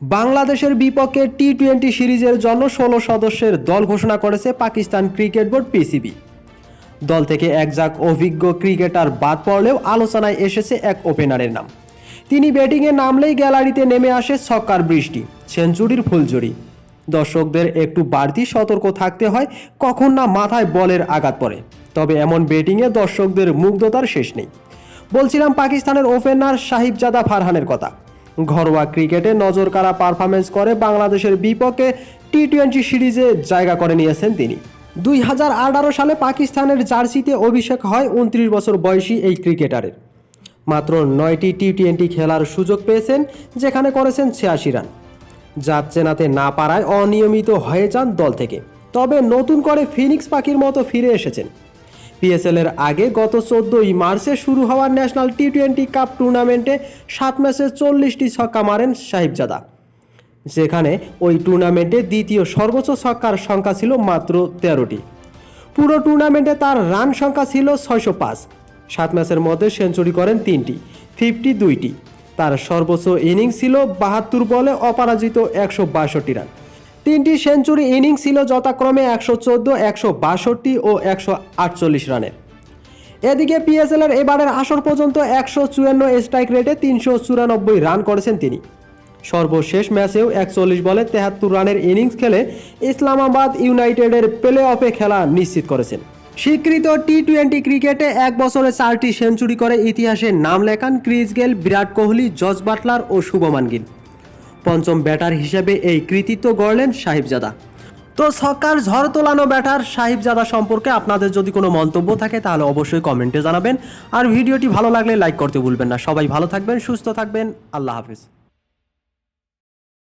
বাংলাদেশের বিপক্ষে T twenty সিরিজের জন্য ষোলো সদস্যের দল ঘোষণা করেছে পাকিস্তান ক্রিকেট বোর্ড পিসিবি। দল থেকে একজাক অভিজ্ঞ ক্রিকেটার বাদ পড়লেও আলোচনায় এসেছে এক ওপেনারের নাম। তিনি ব্যাটিংয়ে নামলেই গ্যালারিতে নেমে আসে ছক্কার বৃষ্টি, সেঞ্চুরির ফুলঝুরি। দর্শকদের একটু বাড়তি সতর্ক থাকতে হয়, কখন না মাথায় বলের আঘাত পড়ে। তবে এমন ব্যাটিংয়ে দর্শকদের মুগ্ধতার শেষ নেই। বলছিলাম পাকিস্তানের ওপেনার সাহিবজাদা ফারহানের কথা। ঘরোয়া ক্রিকেটে নজর কাড়া পারফরমেন্স করে বাংলাদেশের বিপক্ষে টি টোয়েন্টি সিরিজে জায়গা করে নিয়েছেন তিনি। দুই হাজার আঠারো সালে পাকিস্তানের জার্সিতে অভিষেক হয় উনত্রিশ বছর বয়সী এই ক্রিকেটারের। মাত্র নয়টি টি টোয়েন্টি খেলার সুযোগ পেয়েছেন, যেখানে করেছেন ছিয়াশি রান। জাত চেনাতে না পারায় অনিয়মিত হয়ে যান দল থেকে। তবে নতুন করে ফিনিক্স পাখির মতো ফিরে এসেছেন। পিএসএল এর আগে গত চোদ্দই মার্চে শুরু হওয়া ন্যাশনাল টি টোয়েন্টি কাপ টুর্নামেন্টে সাত ম্যাচে চল্লিশটি ছক্কা মারেন সাহিবজাদা। যেখানে ওই টুর্নামেন্টে দ্বিতীয় সর্বোচ্চ ছক্কার সংখ্যা ছিল মাত্র তেরোটি। পুরো টুর্নামেন্টে তার রান সংখ্যা ছিল ছয়শো পাঁচ। সাত ম্যাচের মধ্যে সেঞ্চুরি করেন তিনটি ফিফটি দুইটি। তার সর্বোচ্চ ইনিংস ছিল বাহাত্তর বলে অপরাজিত একশো বাষট্টি রান তিনটি সেঞ্চুরি ইনিংস ছিল যথাক্রমে একশো চোদ্দ, একশো বাষট্টি ও একশো আটচল্লিশ রানের এদিকে পিএসএল এর এবারের আসর পর্যন্ত একশো চুয়ান্ন স্ট্রাইক রেটে তিনশো চুরানব্বই রান করেছেন তিনি। সর্বশেষ ম্যাচেও একচল্লিশ বলে তেহাত্তর রানের ইনিংস খেলে ইসলামাবাদ ইউনাইটেডের প্লে অফে খেলা নিশ্চিত করেছেন। স্বীকৃত টি টোয়েন্টি ক্রিকেটে এক বছরে চারটি সেঞ্চুরি করে ইতিহাসে নাম লেখান ক্রিস গেল, বিরাট কোহলি জজ বাটলার ও শুভমান গিল। পঞ্চম ব্যাটার হিসেবে এই কৃতিত্ব গড়লেন সাহিবজাদা। তো সরকার ঝড় তোলানো ব্যাটার সাহিবজাদা সম্পর্কে আপনাদের যদি কোনো মন্তব্য থাকে, তাহলে অবশ্যই কমেন্টে জানাবেন। আর ভিডিওটি ভালো লাগলে লাইক করতে ভুলবেন না। সবাই ভালো থাকবেন, সুস্থ থাকবেন। আল্লাহ হাফিজ।